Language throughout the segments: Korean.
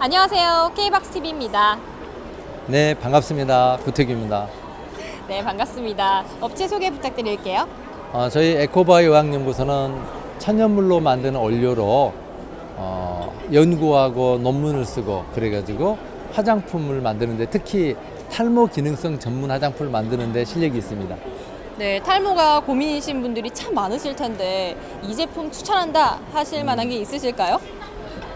안녕하세요. K박스 TV입니다. 네, 반갑습니다. 구태규입니다. 네, 반갑습니다. 업체 소개 부탁드릴게요. 어, 저희 에코바이 의학연구소는 천연물로 만드는 원료로 어, 연구하고 논문을 쓰고 그래가지고 화장품을 만드는데 특히 탈모 기능성 전문 화장품을 만드는데 실력이 있습니다. 네, 탈모가 고민이신 분들이 참 많으실 텐데 이 제품 추천한다 하실 만한 게 있으실까요?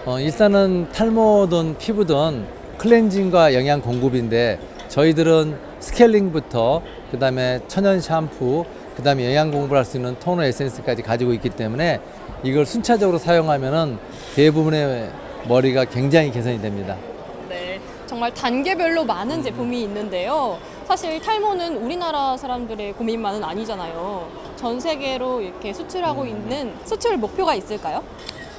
어, 일단은 탈모든 피부든 클렌징과 영양 공급인데 저희들은 스케일링부터 그 다음에 천연 샴푸 그 다음에 영양 공급을 할수 있는 토너 에센스까지 가지고 있기 때문에 이걸 순차적으로 사용하면은 대부분의 머리가 굉장히 개선이 됩니다. 네, 정말 단계별로 많은 제품이 있는데요. 사실 탈모는 우리나라 사람들의 고민만은 아니잖아요. 전 세계로 이렇게 수출하고 있는 수출 목표가 있을까요?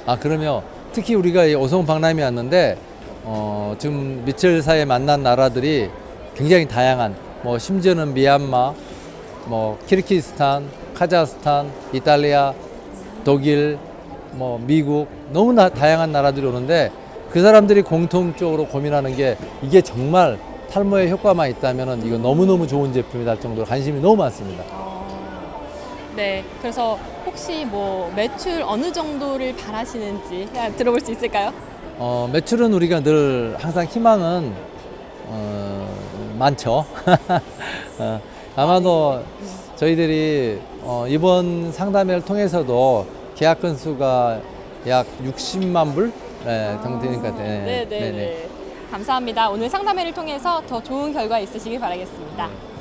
아 그러면 특히 우리가 이 오송 박람회 왔는데 어, 지금 미칠 사이에 만난 나라들이 굉장히 다양한 뭐 심지어는 미얀마, 뭐 키르기스탄, 카자흐스탄, 이탈리아, 독일, 뭐 미국 너무나 다양한 나라들이 오는데 그 사람들이 공통적으로 고민하는 게 이게 정말 탈모에 효과만 있다면은 이거 너무너무 좋은 제품이다 할 정도로 관심이 너무 많습니다. 네, 그래서 혹시 뭐 매출 어느 정도를 바라시는지 들어볼 수 있을까요? 어, 매출은 우리가 늘 항상 희망은 어, 많죠. 어, 아마도 저희들이 어, 이번 상담회를 통해서도 계약 건수가 약 60만 불 네, 정도 되는 것 같아요. 네, 네, 네. 감사합니다. 오늘 상담회를 통해서 더 좋은 결과 있으시길 바라겠습니다.